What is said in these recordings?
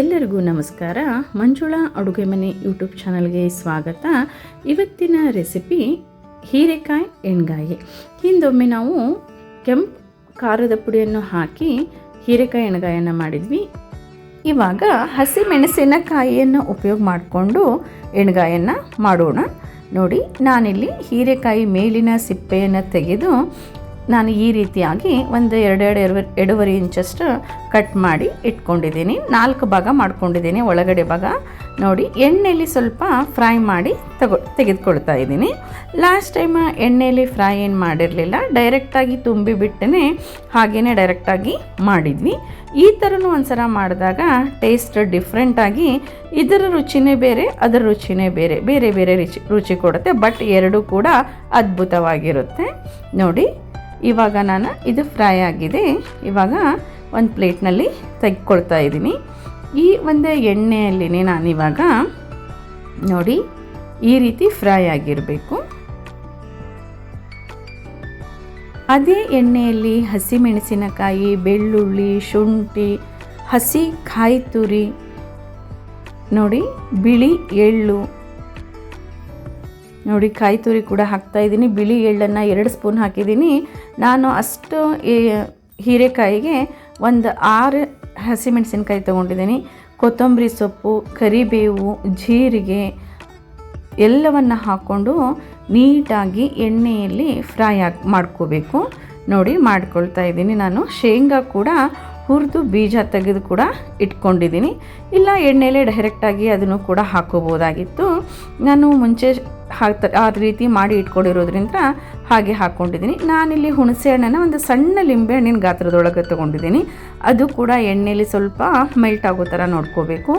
ಎಲ್ಲರಿಗೂ ನಮಸ್ಕಾರ. ಮಂಜುಳಾ ಅಡುಗೆ ಮನೆ ಯೂಟ್ಯೂಬ್ ಚಾನಲ್ಗೆ ಸ್ವಾಗತ. ಇವತ್ತಿನ ರೆಸಿಪಿ ಹೀರೆಕಾಯಿ ಎಣ್ಗಾಯಿ. ಹಿಂದೊಮ್ಮೆ ನಾವು ಕೆಂಪು ಖಾರದ ಪುಡಿಯನ್ನು ಹಾಕಿ ಹೀರೆಕಾಯಿ ಎಣ್ಗಾಯನ್ನು ಮಾಡಿದ್ವಿ. ಇವಾಗ ಹಸಿ ಮೆಣಸಿನಕಾಯಿಯನ್ನು ಉಪಯೋಗ ಮಾಡಿಕೊಂಡು ಎಣ್ಗಾಯನ್ನು ಮಾಡೋಣ. ನೋಡಿ, ನಾನಿಲ್ಲಿ ಹೀರೆಕಾಯಿ ಮೇಲಿನ ಸಿಪ್ಪೆಯನ್ನು ತೆಗೆದು ನಾನು ಈ ರೀತಿಯಾಗಿ ಒಂದು ಎರಡೆರಡು ಎರಡು ಎರಡೂವರೆ ಇಂಚಷ್ಟು ಕಟ್ ಮಾಡಿ ಇಟ್ಕೊಂಡಿದ್ದೀನಿ. ನಾಲ್ಕು ಭಾಗ ಮಾಡ್ಕೊಂಡಿದ್ದೀನಿ. ಒಳಗಡೆ ಭಾಗ ನೋಡಿ ಎಣ್ಣೆಯಲ್ಲಿ ಸ್ವಲ್ಪ ಫ್ರೈ ಮಾಡಿ ತಗೊ, ತೆಗೆದುಕೊಳ್ತಾ ಇದ್ದೀನಿ. ಲಾಸ್ಟ್ ಟೈಮ್ ಎಣ್ಣೆಯಲ್ಲಿ ಫ್ರೈ ಏನು ಮಾಡಿರಲಿಲ್ಲ. ಡೈರೆಕ್ಟಾಗಿ ತುಂಬಿ ಬಿಟ್ಟೇ ಹಾಗೆಯೇ ಡೈರೆಕ್ಟಾಗಿ ಮಾಡಿದ್ವಿ. ಈ ಥರನೂ ಒಂದ್ಸಲ ಮಾಡಿದಾಗ ಟೇಸ್ಟ್ ಡಿಫ್ರೆಂಟಾಗಿ ಇದರ ರುಚಿನೇ ಬೇರೆ, ಅದರ ರುಚಿನೇ ಬೇರೆ ಬೇರೆ ಬೇರೆ ರುಚಿ ರುಚಿ ಕೊಡುತ್ತೆ. ಬಟ್ ಎರಡೂ ಕೂಡ ಅದ್ಭುತವಾಗಿರುತ್ತೆ. ನೋಡಿ ಇವಾಗ ನಾನು ಇದು ಫ್ರೈ ಆಗಿದೆ. ಇವಾಗ ಒಂದು ಪ್ಲೇಟ್ನಲ್ಲಿ ತೆಗೆದುಕೊಳ್ತಾ ಇದ್ದೀನಿ. ಈ ಒಂದು ಎಣ್ಣೆಯಲ್ಲಿನೇ ನಾನಿವಾಗ ನೋಡಿ ಈ ರೀತಿ ಫ್ರೈ ಆಗಿರಬೇಕು. ಅದೇ ಎಣ್ಣೆಯಲ್ಲಿ ಹಸಿಮೆಣಸಿನಕಾಯಿ, ಬೆಳ್ಳುಳ್ಳಿ, ಶುಂಠಿ, ಹಸಿ ಕಾಯಿ ತುರಿ ನೋಡಿ ಬಿಳಿ ಎಳ್ಳು. ನೋಡಿ ಕಾಯಿ ತುರಿ ಕೂಡ ಹಾಕ್ತಾ ಇದ್ದೀನಿ. ಬಿಳಿ ಎಳ್ಳನ್ನು ಎರಡು ಸ್ಪೂನ್ ಹಾಕಿದ್ದೀನಿ. ನಾನು ಅಷ್ಟು ಈ- ಹೀರೆಕಾಯಿಗೆ ಒಂದು ಆರು ಹಸಿಮೆಣಸಿನ್ಕಾಯಿ ತೊಗೊಂಡಿದ್ದೀನಿ. ಕೊತ್ತಂಬರಿ ಸೊಪ್ಪು, ಕರಿಬೇವು, ಜೀರಿಗೆ ಎಲ್ಲವನ್ನು ಹಾಕ್ಕೊಂಡು ನೀಟಾಗಿ ಎಣ್ಣೆಯಲ್ಲಿ ಫ್ರೈ ಹಾಕಿ ಮಾಡ್ಕೋಬೇಕು. ನೋಡಿ ಮಾಡ್ಕೊಳ್ತಾ ಇದ್ದೀನಿ ನಾನು. ಶೇಂಗಾ ಕೂಡ ಹುರಿದು ಬೀಜ ತೆಗೆದು ಕೂಡ ಇಟ್ಕೊಂಡಿದ್ದೀನಿ. ಇಲ್ಲ, ಎಣ್ಣೆಲೇ ಡೈರೆಕ್ಟಾಗಿ ಅದನ್ನು ಕೂಡ ಹಾಕೋಬೋದಾಗಿತ್ತು ನಾನು ಮುಂಚೆ ಹಾಕ್ತಾ ಆ ರೀತಿ ಮಾಡಿ ಇಟ್ಕೊಂಡಿರೋದ್ರಿಂದ ಹಾಗೆ ಹಾಕ್ಕೊಂಡಿದ್ದೀನಿ ನಾನಿಲ್ಲಿ ಹುಣಸೆ ಹಣ್ಣನ್ನು ಒಂದು ಸಣ್ಣ ಲಿಂಬೆ ಹಣ್ಣಿನ ಗಾತ್ರದೊಳಗೆ ತೊಗೊಂಡಿದ್ದೀನಿ. ಅದು ಕೂಡ ಎಣ್ಣೆಯಲ್ಲಿ ಸ್ವಲ್ಪ ಮೆಲ್ಟ್ ಆಗೋ ಥರ ನೋಡ್ಕೋಬೇಕು.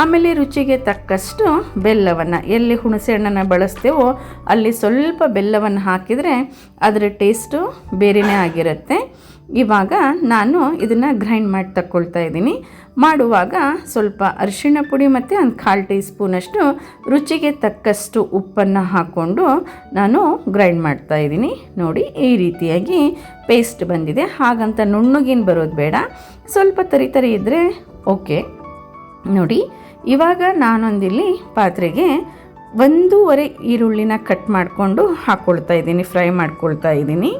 ಆಮೇಲೆ ರುಚಿಗೆ ತಕ್ಕಷ್ಟು ಬೆಲ್ಲವನ್ನು ಎಲ್ಲಿ ಹುಣಸೆ ಹಣ್ಣನ್ನು ಬಳಸ್ತೇವೋ ಅಲ್ಲಿ ಸ್ವಲ್ಪ ಬೆಲ್ಲವನ್ನು ಹಾಕಿದರೆ ಅದರ ಟೇಸ್ಟು ಬೇರೆಯೇ ಆಗಿರುತ್ತೆ. ಇವಾಗ ನಾನು ಇದನ್ನು ಗ್ರೈಂಡ್ ಮಾಡಿ ತಕ್ಕೊಳ್ತಾ ಇದ್ದೀನಿ. ಮಾಡುವಾಗ ಸ್ವಲ್ಪ ಅರಿಶಿಣ ಪುಡಿ ಮತ್ತು ಒಂದು ಕಾಲು ಟೀ ಸ್ಪೂನಷ್ಟು ರುಚಿಗೆ ತಕ್ಕಷ್ಟು ಉಪ್ಪನ್ನು ಹಾಕ್ಕೊಂಡು ನಾನು ಗ್ರೈಂಡ್ ಮಾಡ್ತಾ ಇದ್ದೀನಿ. ನೋಡಿ, ಈ ರೀತಿಯಾಗಿ ಪೇಸ್ಟ್ ಬಂದಿದೆ. ಹಾಗಂತ ನುಣ್ಣುಗಿನ ಬರೋದು ಬೇಡ. ಸ್ವಲ್ಪ ತರಿ ತರಿ ಇದ್ದರೆ ಓಕೆ ನೋಡಿ, ಇವಾಗ ನಾನೊಂದಿಲ್ಲಿ ಪಾತ್ರೆಗೆ ಒಂದೂವರೆ ಈರುಳ್ಳಿನ ಕಟ್ ಮಾಡಿಕೊಂಡು ಹಾಕ್ಕೊಳ್ತಾ ಇದ್ದೀನಿ ಫ್ರೈ ಮಾಡ್ಕೊಳ್ತಾ ಇದ್ದೀನಿ.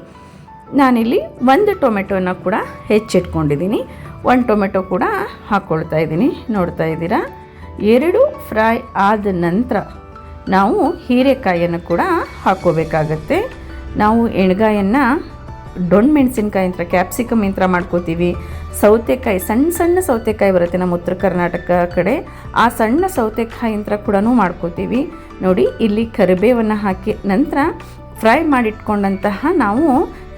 ನಾನಿಲ್ಲಿ ಒಂದು ಟೊಮೆಟೊನ ಕೂಡ ಹೆಚ್ಚಿಟ್ಕೊಂಡಿದ್ದೀನಿ. ಒಂದು ಟೊಮೆಟೊ ಕೂಡ ಹಾಕ್ಕೊಳ್ತಾ ಇದ್ದೀನಿ. ನೋಡ್ತಾ ಇದ್ದೀರಾ? ಎರಡು ಫ್ರೈ ಆದ ನಂತರ ನಾವು ಹೀರೆಕಾಯಿಯನ್ನು ಕೂಡ ಹಾಕ್ಕೋಬೇಕಾಗತ್ತೆ. ನಾವು ಎಣ್ಗಾಯನ್ನು ಡೊಣ್ ಮೆಣಸಿನ್ಕಾಯಿ ಅಂತ ಕ್ಯಾಪ್ಸಿಕಮ್ ಯಂತ್ರ ಮಾಡ್ಕೋತೀವಿ. ಸೌತೆಕಾಯಿ, ಸಣ್ಣ ಸಣ್ಣ ಸೌತೆಕಾಯಿ ಬರುತ್ತೆ ನಮ್ಮ ಉತ್ತರ ಕರ್ನಾಟಕ ಕಡೆ. ಆ ಸಣ್ಣ ಸೌತೆಕಾಯಿ ಯಂತ್ರ ಕೂಡ ಮಾಡ್ಕೋತೀವಿ. ನೋಡಿ, ಇಲ್ಲಿ ಕರಿಬೇವನ್ನು ಹಾಕಿ ನಂತರ ಫ್ರೈ ಮಾಡಿಟ್ಕೊಂಡಂತಹ ನಾವು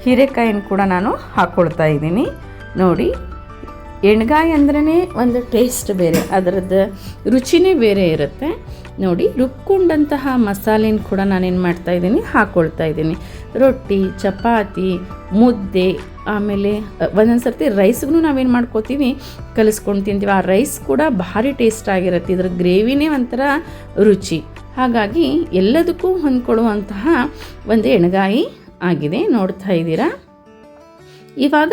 ಹೀರೆಕಾಯಿನ ಕೂಡ ನಾನು ಹಾಕ್ಕೊಳ್ತಾ ಇದ್ದೀನಿ. ನೋಡಿ, ಎಣ್ಗಾಯಿ ಅಂದ್ರೇ ಒಂದು ಟೇಸ್ಟ್ ಬೇರೆ, ಅದರದ್ದು ರುಚಿನೇ ಬೇರೆ ಇರುತ್ತೆ. ನೋಡಿ, ರುಬ್ಕೊಂಡಂತಹ ಮಸಾಲೆನ ಕೂಡ ನಾನೇನು ಮಾಡ್ತಾ ಇದ್ದೀನಿ ಹಾಕ್ಕೊಳ್ತಾ ಇದ್ದೀನಿ. ರೊಟ್ಟಿ, ಚಪಾತಿ, ಮುದ್ದೆ, ಆಮೇಲೆ ಒಂದೊಂದು ಸರ್ತಿ ರೈಸ್ಗೂ ನಾವೇನು ಮಾಡ್ಕೋತೀವಿ, ಕಲಿಸ್ಕೊಂಡು ತಿಂತೀವಿ. ಆ ರೈಸ್ ಕೂಡ ಭಾರಿ ಟೇಸ್ಟ್ ಆಗಿರುತ್ತೆ, ಇದ್ರ ಗ್ರೇವಿನೇ ಒಂಥರ ರುಚಿ. ಹಾಗಾಗಿ ಎಲ್ಲದಕ್ಕೂ ಹೊಂದ್ಕೊಳ್ಳುವಂತಹ ಒಂದು ಎಣ್ಗಾಯಿ ಆಗಿದೆ, ನೋಡ್ತಾ ಇದ್ದೀರಾ? ಇವಾಗ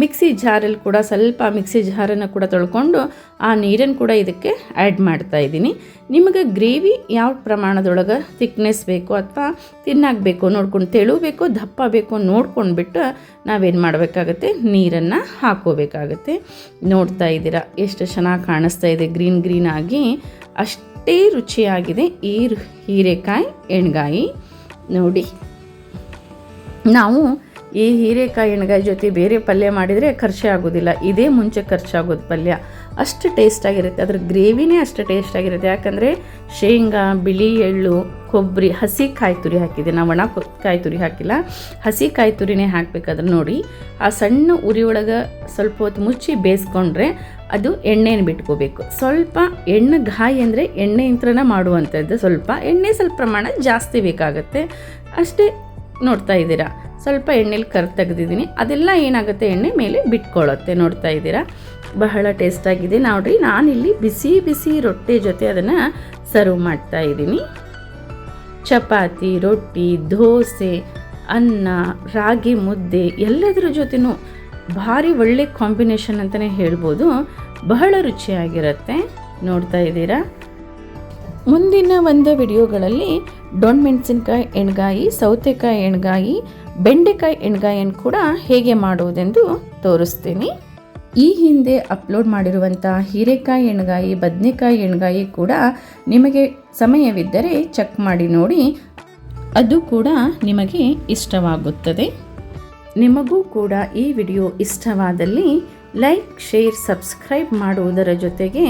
ಮಿಕ್ಸಿ ಜಾರಲ್ಲಿ ಕೂಡ ಸ್ವಲ್ಪ ಮಿಕ್ಸಿ ಜಾರನ್ನು ಕೂಡ ತೊಳ್ಕೊಂಡು ಆ ನೀರನ್ನು ಕೂಡ ಇದಕ್ಕೆ ಆ್ಯಡ್ ಮಾಡ್ತಾ ಇದ್ದೀನಿ. ನಿಮಗೆ ಗ್ರೇವಿ ಯಾವ ಪ್ರಮಾಣದೊಳಗೆ ಥಿಕ್ನೆಸ್ ಬೇಕು ಅಥವಾ ತಿನ್ನಾಗಬೇಕು ನೋಡ್ಕೊಂಡು ತೆಳುಬೇಕು ದಪ್ಪ ಬೇಕು ನೋಡ್ಕೊಂಡ್ಬಿಟ್ಟು ನಾವೇನು ಮಾಡಬೇಕಾಗತ್ತೆ? ನೀರನ್ನು ಹಾಕೋಬೇಕಾಗತ್ತೆ. ನೋಡ್ತಾ ಇದ್ದೀರಾ, ಎಷ್ಟು ಚೆನ್ನಾಗಿ ಕಾಣಿಸ್ತಾ ಇದೆ, ಗ್ರೀನ್ ಗ್ರೀನ್ ಆಗಿ. ಅಷ್ಟೇ ರುಚಿಯಾಗಿದೆ ಈ ಹೀರೆಕಾಯಿ, ಎಣ್ಗಾಯಿ. ನೋಡಿ. ನಾವು ಈ ಹೀರೆಕಾಯಿ ಎಣ್ಗಾಯಿ ಜೊತೆ ಬೇರೆ ಪಲ್ಯ ಮಾಡಿದರೆ ಖರ್ಚೆ ಆಗೋದಿಲ್ಲ. ಇದೇ ಮುಂಚೆ ಖರ್ಚಾಗೋದು ಪಲ್ಯ. ಅಷ್ಟು ಟೇಸ್ಟಾಗಿರುತ್ತೆ ಅದ್ರ ಗ್ರೇವಿನೇ ಅಷ್ಟು ಟೇಸ್ಟಾಗಿರುತ್ತೆ ಯಾಕಂದರೆ ಶೇಂಗಾ, ಬಿಳಿ ಎಳ್ಳು ಕೊಬ್ಬರಿ ಹಸಿ ಕಾಯಿ ತುರಿ ಹಾಕಿದೆ ನಾವು ಒಣ ಕಾಯಿ ತುರಿ ಹಾಕಿಲ್ಲ. ಹಸಿ ಕಾಯಿ ತುರಿನೇ ಹಾಕಬೇಕಾದ್ರೆ ನೋಡಿ, ಆ ಸಣ್ಣ ಉರಿ ಒಳಗೆ ಸ್ವಲ್ಪ ಹೊತ್ತು ಮುಚ್ಚಿ ಬೇಯಿಸ್ಕೊಂಡ್ರೆ ಅದು ಎಣ್ಣೆಯನ್ನು ಬಿಟ್ಕೋಬೇಕು. ಸ್ವಲ್ಪ ಎಣ್ಣೆ ಗಾಯಿ ಅಂದರೆ ಎಣ್ಣೆ ಯಂತ್ರನ ಮಾಡುವಂಥದ್ದು. ಸ್ವಲ್ಪ ಎಣ್ಣೆ ಸ್ವಲ್ಪ ಪ್ರಮಾಣ ಜಾಸ್ತಿ ಬೇಕಾಗುತ್ತೆ. ಅಷ್ಟೇ ನೋಡ್ತಾ ಇದ್ದೀರಾ? ಸ್ವಲ್ಪ ಎಣ್ಣೆಲಿ ಕರ್ ತೆಗೆದಿದ್ದೀನಿ. ಅದೆಲ್ಲ ಏನಾಗುತ್ತೆ? ಎಣ್ಣೆ ಮೇಲೆ ಬಿಟ್ಕೊಳ್ಳುತ್ತೆ. ನೋಡ್ತಾ ಇದ್ದೀರಾ? ಬಹಳ ಟೇಸ್ಟಾಗಿದೆ ನೋಡಿರಿ, ನಾನಿಲ್ಲಿ ಬಿಸಿ ಬಿಸಿ ರೊಟ್ಟಿ ಜೊತೆ ಅದನ್ನು ಸರ್ವ್ ಮಾಡ್ತಾ ಇದ್ದೀನಿ. ಚಪಾತಿ, ರೊಟ್ಟಿ, ದೋಸೆ, ಅನ್ನ, ರಾಗಿ ಮುದ್ದೆ ಎಲ್ಲದರ ಜೊತೆನೂ ಭಾರಿ ಒಳ್ಳೆ ಕಾಂಬಿನೇಷನ್ ಅಂತಲೇ ಹೇಳ್ಬೋದು. ಬಹಳ ರುಚಿಯಾಗಿರುತ್ತೆ. ನೋಡ್ತಾ ಇದ್ದೀರಾ? ಮುಂದಿನ ಒಂದು ವಿಡಿಯೋಗಳಲ್ಲಿ ಮೆಣಸಿನ್ಕಾಯಿ ಎಣ್ಗಾಯಿ, ಸೌತೆಕಾಯಿ ಎಣ್ಗಾಯಿ, ಬೆಂಡೆಕಾಯಿ ಎಣ್ಗಾಯಿಯನ್ನು ಕೂಡ ಹೇಗೆ ಮಾಡುವುದೆಂದು ತೋರಿಸ್ತೀನಿ. ಈ ಹಿಂದೆ ಅಪ್ಲೋಡ್ ಮಾಡಿರುವಂಥ ಹೀರೆಕಾಯಿ ಎಣ್ಗಾಯಿ, ಬದನೆಕಾಯಿ ಎಣ್ಗಾಯಿ ಕೂಡ ನಿಮಗೆ ಸಮಯವಿದ್ದರೆ ಚೆಕ್ ಮಾಡಿ ನೋಡಿ. ಅದು ಕೂಡ ನಿಮಗೆ ಇಷ್ಟವಾಗುತ್ತದೆ. ನಿಮಗೂ ಕೂಡ ಈ ವಿಡಿಯೋ ಇಷ್ಟವಾದಲ್ಲಿ ಲೈಕ್, ಶೇರ್, ಸಬ್ಸ್ಕ್ರೈಬ್ ಮಾಡುವುದರ ಜೊತೆಗೆ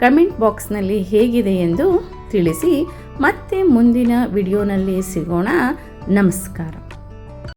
ಕಮೆಂಟ್ ಬಾಕ್ಸ್ನಲ್ಲಿ ಹೇಗಿದೆ ಎಂದು ತಿಳಿಸಿ ಮತ್ತೆ ಮುಂದಿನ ವಿಡಿಯೋನಲ್ಲಿ ಸಿಗೋಣ. ನಮಸ್ಕಾರ.